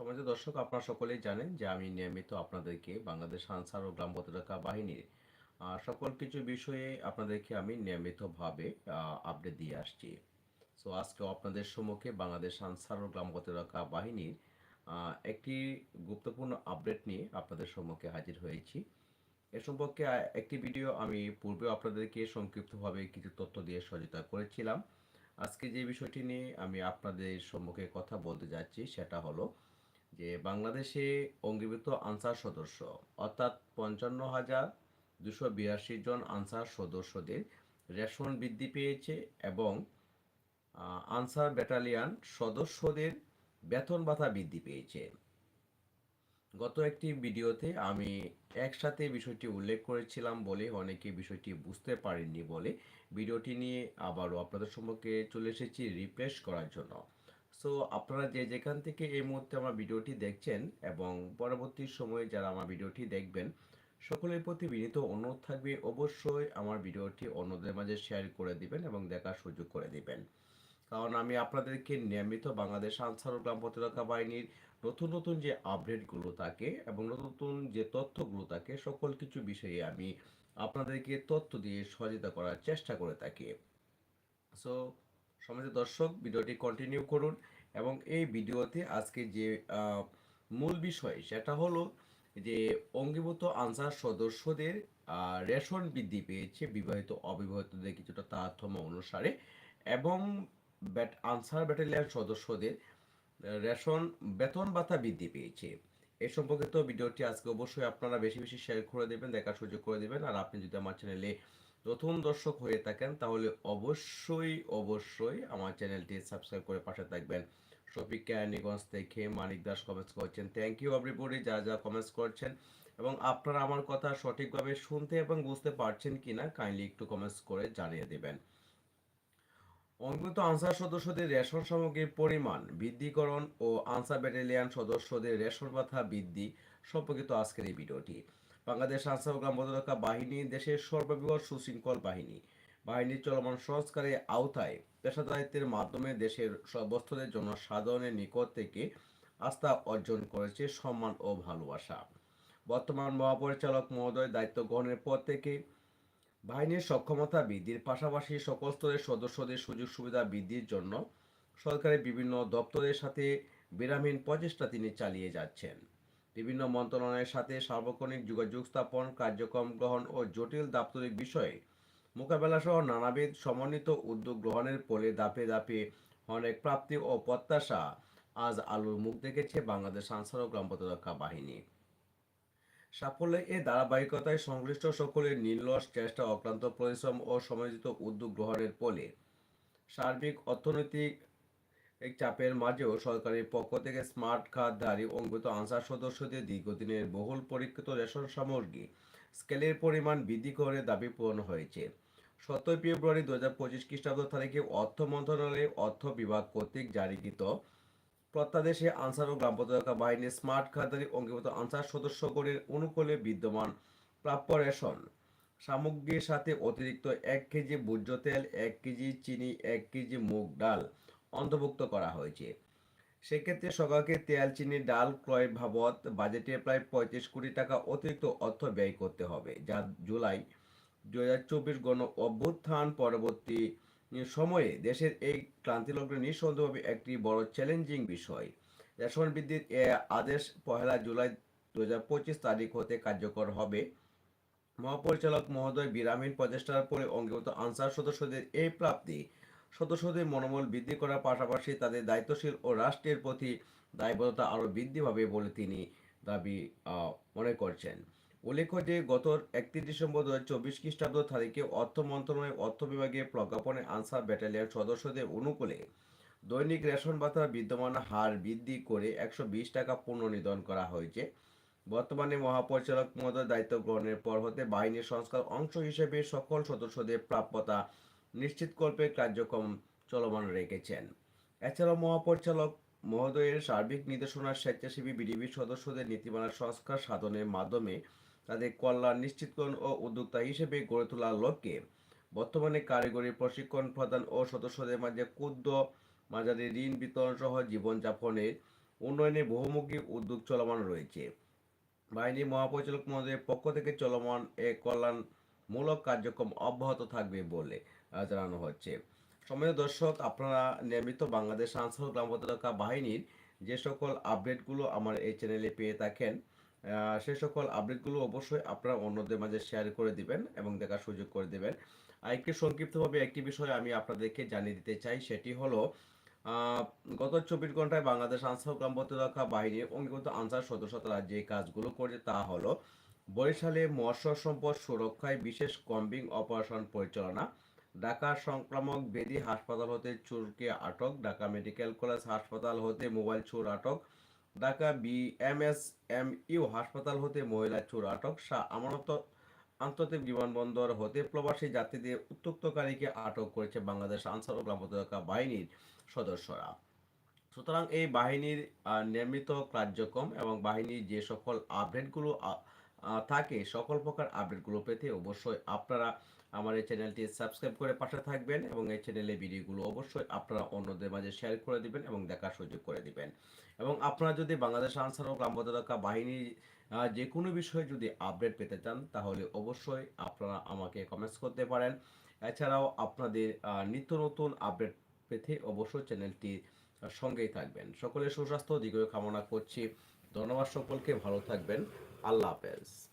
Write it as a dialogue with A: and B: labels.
A: সমাজের দর্শক আপনারা সকলেই জানেন যে আমি নিয়মিত আপনাদেরকে বাংলাদেশ আনসার ও গ্রাম প্রতিরক্ষা বাহিনীর সকল কিছু বিষয়ে আপনাদেরকে আমি নিয়মিতভাবে আপডেট দিয়ে আসছি। সো আজকে আপনাদের সম্মুখে বাংলাদেশ আনসার ও গ্রাম প্রতিরক্ষা বাহিনীর একটি গুরুত্বপূর্ণ আপডেট নিয়ে আপনাদের সম্মুখে হাজির হয়েছি। এ সম্পর্কে একটি ভিডিও আমি পূর্বে আপনাদেরকে সংক্ষিপ্তভাবে কিছু তথ্য দিয়ে সহযোগিতা করেছিলাম। আজকে যে বিষয়টি নিয়ে আমি আপনাদের সম্মুখে কথা বলতে যাচ্ছি সেটা হলো যে বাংলাদেশে অঙ্গীভূত আনসার সদস্য, অর্থাৎ পঞ্চান্ন হাজার দুশো বিরাশি জন আনসার সদস্যদের রেশন বৃদ্ধি পেয়েছে এবং আনসার ব্যাটালিয়ান সদস্যদের বেতন ভাতা বৃদ্ধি পেয়েছে। গত একটি ভিডিওতে আমি একসাথে বিষয়টি উল্লেখ করেছিলাম বলে অনেকে বিষয়টি বুঝতে পারেননি বলে। ভিডিওটি নিয়ে আবারও আপনাদের সম্পর্কে চলে এসেছি রিফ্রেশ করার জন্য। সো আপনারা যে যেখান থেকে এই মুহূর্তে আমার ভিডিওটি দেখছেন এবং পরবর্তী সময়ে যারা আমার ভিডিওটি দেখবেন, সকলের প্রতি বিনীত অনুরোধ থাকবে অবশ্যই আমার ভিডিওটি অন্যদের মাঝে শেয়ার করে দিবেন এবং দেখার সুযোগ করে দিবেন। কারণ আমি আপনাদেরকে নিয়মিত বাংলাদেশ আনসার ও গ্রাম প্রতিরক্ষা বাহিনীর নতুন নতুন যে আপডেটগুলো থাকে এবং নতুন নতুন যে তথ্যগুলো থাকে, সকল কিছু বিষয়ে আমি আপনাদেরকে তথ্য দিয়ে সহযোগিতা করার চেষ্টা করে থাকি। সো সমাজের দর্শক, ভিডিওটি কন্টিনিউ করুন এবং এই ভিডিওতে আজকে যে মূল বিষয় সেটা হলো যে, অঙ্গীভূত আনসার সদস্যদের রেশন বৃদ্ধি পেয়েছে বিবাহিত, অবিবাহিতদের কিছুটা তারতম্য অনুসারে এবং ব্যাট, আনসার ব্যাটালিয়ান সদস্যদের রেশন বেতন ভাতা বৃদ্ধি পেয়েছে। এ সম্পর্কিত ভিডিওটি আজকে অবশ্যই আপনারা বেশি বেশি শেয়ার করে দেবেন, দেখার সুযোগ করে দেবেন। আর আপনি যদি আমার চ্যানেলে নতুন দর্শক হয়ে থাকেন, তাহলে অবশ্যই অবশ্যই আমার চ্যানেলটি সাবস্ক্রাইব করে পাশে থাকবেন। শফিক কেরানীগঞ্জ থেকে মানিক দাস কমেন্টস করছেন। থ্যাংক ইউ এভরিবডি যারা যারা কমেন্টস করছেন এবং আপনারা আমার কথা সঠিকভাবে শুনতে এবং বুঝতে পারছেন কিনা কাইন্ডলি একটু কমেন্টস করে জানিয়ে দেবেন। অঙ্গিত আনসার সদস্যদের রেশন সামগ্রীর পরিমাণ, বৃদ্ধিকরণ ও আনসার ব্যাটালিয়ান সদস্যদের রেশন ভাতা বৃদ্ধি সম্পর্কিত আজকের এই ভিডিওটি। বাংলাদেশ আনসার ও গ্রাম প্রতিরক্ষা বাহিনী দেশের সর্ববৃহৎ সুশৃঙ্খল বাহিনী। বাহিনীর চলমান সংস্কারের আওতায় পেশাদারিত্বের মাধ্যমে দেশের সর্বস্তরের জন্য সাধারণের নিকট থেকে আস্থা অর্জন করেছে সম্মান ও ভালোবাসা। বর্তমান মহাপরিচালক মহোদয় দায়িত্ব গ্রহণের পর থেকে বাহিনীর সক্ষমতা বৃদ্ধির পাশাপাশি সকল স্তরের সদস্যদের সুযোগ সুবিধা বৃদ্ধির জন্য সরকারের বিভিন্ন দপ্তরের সাথে বিরামহীন প্রচেষ্টা তিনি চালিয়ে যাচ্ছেন। বিভিন্ন মন্ত্রণালয়ের সাথে সার্বক্ষণিক যোগাযোগ স্থাপন, কার্যক্রম গ্রহণ ও জটিল দাপ্তরিক বিষয়ে মোকাবেলা সহ নানাবিধ সমন্বিত উদ্যোগ গ্রহণের ফলে দাপে দাপে অনেক প্রাপ্তি ও প্রত্যাশা আজ আলোর মুখ দেখেছে বাংলাদেশ আনসার ও গ্রাম প্রতিরক্ষা বাহিনী। সাফল্যের এ ধারাবাহিকতায় সংশ্লিষ্ট সকলের নির্লস চেষ্টা, অক্লান্ত পরিশ্রম ও সময়োজিত উদ্যোগ গ্রহণের ফলে সার্বিক, অর্থনৈতিক এই চাপের মাঝেও সরকারের পক্ষ থেকে স্মার্ট খাতধারী অঙ্গিত আনসার সদস্যদের দীর্ঘদিনের বহুল পরীক্ষিত রেশন সামগ্রী স্কেলের পরিমাণ বৃদ্ধি করে দাবি পূরণ হয়েছে। সতেরোই ফেব্রুয়ারি দু হাজার পঁচিশ খ্রিস্টাব্দ তারিখে অর্থ মন্ত্রণালয়ের অর্থ বিভাগ কর্তৃক জারিকৃত প্রত্যাদেশে আনসার ও গ্রাম প্রতিরক্ষা বাহিনীর স্মার্ট খাতারি অঙ্গীভূত আনসার সদস্যগণের অনুকূলে বিদ্যমান প্রাপ্য রেশন সামগ্রীর সাথে অতিরিক্ত এক কেজি ভোজ্য তেল, এক কেজি চিনি, এক কেজি মুগ ডাল অন্তর্ভুক্ত করা হয়েছে। সেক্ষেত্রে সকালকে তেল, চিনি, ডাল, ক্রয় বাবদ বাজেটে প্রায় পঁয়ত্রিশ কোটি টাকা অতিরিক্ত অর্থ ব্যয় করতে হবে, যা জুলাই দু হাজার চব্বিশ গণ অভ্যুত্থান পরবর্তী সময়ে দেশের এই ক্রান্তিলগ্নে নিঃসন্দেহভাবে একটি বড় চ্যালেঞ্জিং বিষয়। রেশন বৃদ্ধির এ আদেশ পহেলা জুলাই দু হাজার পঁচিশ তারিখ হতে কার্যকর হবে। মহাপরিচালক মহোদয় বিরামীন প্রচেষ্টার পরে অঙ্গীভূত আনসার সদস্যদের এই প্রাপ্তি সদস্যদের মনোবল বৃদ্ধি করার পাশাপাশি তাদের দায়িত্বশীল ও রাষ্ট্রের প্রতি দায়বদ্ধতা আরও বৃদ্ধি পাবে বলে তিনি দাবি মনে করছেন। উল্লেখ্য যে, গত একত্রিশ ডিসেম্বর দু হাজার চব্বিশ খ্রিস্টাব্দ তারিখে অর্থ মন্ত্রণালয়ের অর্থ বিভাগের প্রজ্ঞাপনে আনসার ব্যাটালিয়ন সদস্যদের অনুকূলে দৈনিক রেশন ভাতার বিদ্যমান হার বৃদ্ধি করে একশো বিশ টাকা পুনর্নিধন করা হয়েছে। বর্তমানে মহাপরিচালক মহোদয় দায়িত্ব গ্রহণের পর হতে বাহিনীর সংস্কার অংশ হিসেবে সকল সদস্যদের প্রাপ্যতা নিশ্চিতকল্পে কার্যক্রম চলমান রেখেছেন। এছাড়াও মহাপরিচালক মহোদয়ের সার্বিক নির্দেশনার স্বেচ্ছাসেবী বিডিবি সদস্যদের নীতিমালার সংস্কার সাধনের মাধ্যমে তাদের কল্যাণ, নিশ্চিতকরণ ও উদ্যোক্তা হিসেবে গড়ে তোলার লক্ষ্যে বর্তমানে কারিগরি প্রশিক্ষণ প্রদান ও সদস্যদের মাঝে ক্ষুদ্র মাঝারি ঋণ বিতরণ সহ জীবনযাপনের উন্নয়নে বহুমুখী উদ্যোগ চলমান রয়েছে। বাহিনী মহাপরিচালক মহোদয়ের পক্ষ থেকে চলমান এ কল্যাণমূলক কার্যক্রম অব্যাহত থাকবে বলে জানানো হচ্ছে। সময় দর্শক, আপনারা নিয়মিত বাংলাদেশ আনসার গ্রাম প্রতিরক্ষা বাহিনীর যে সকল আপডেটগুলো আমার এই চ্যানেলে পেয়ে থাকেন সে সকল আপডেটগুলো অবশ্যই আপনারা অন্যদের মাঝে শেয়ার করে দিবেন এবং দেখার সুযোগ করে দিবেন। আর একটি সংক্ষিপ্তভাবে একটি বিষয় আমি আপনাদেরকে জানিয়ে দিতে চাই, সেটি হলো গত চব্বিশ ঘন্টায় বাংলাদেশ আনসার গ্রাম প্রতিরক্ষা বাহিনীর অঙ্গীভূত আনসার সদস্যরা যে কাজগুলো করে তা হলো, বরিশালে মৎস্য সম্পদ সুরক্ষায় বিশেষ কম্বিং অপারেশন পরিচালনা ঢাকা সংক্রামক বেদি হাসপাতাল হতে চোরকে আটক ঢাকা মেডিকেল কলেজ হাসপাতাল হতে মোবাইল চোর আটক ঢাকা বিএমএস এম ইউ হাসপাতাল হতে মহিলা চোর আটক শাহ আমানত আন্তর্জাতিক বিমানবন্দর হতে প্রবাসী যাত্রীদের উত্তক্তকারীকে আটক করেছে বাংলাদেশ আনসার ও গ্রাম প্রতিরক্ষা বাহিনীর সদস্যরা। সুতরাং এই বাহিনীর আহ, নিয়মিত কার্যক্রম এবং বাহিনীর যে সকল আপডেটগুলো থাকে সকল প্রকার আপডেটগুলো পেতে অবশ্যই আপনারা আমার এই চ্যানেলটি সাবস্ক্রাইব করে পাশে থাকবেন এবং এই চ্যানেলে ভিডিওগুলো অবশ্যই আপনারা অন্যদের মাঝে শেয়ার করে দিবেন এবং দেখার সুযোগ করে দিবেন। এবং আপনারা যদি বাংলাদেশ আনসার ও গ্রাম প্রতিরক্ষা বাহিনীর যে কোনো বিষয়ে যদি আপডেট পেতে চান, তাহলে অবশ্যই আপনারা আমাকে কমেন্টস করতে পারেন। এছাড়াও আপনাদের নিত্য নতুন আপডেট পেতে অবশ্যই চ্যানেলটি সঙ্গেই থাকবেন। সকলের সুস্বাস্থ্য দিকেও কামনা করছি। ধন্যবাদ সকলকে, ভালো থাকবেন। আল্লাহ হাফেজ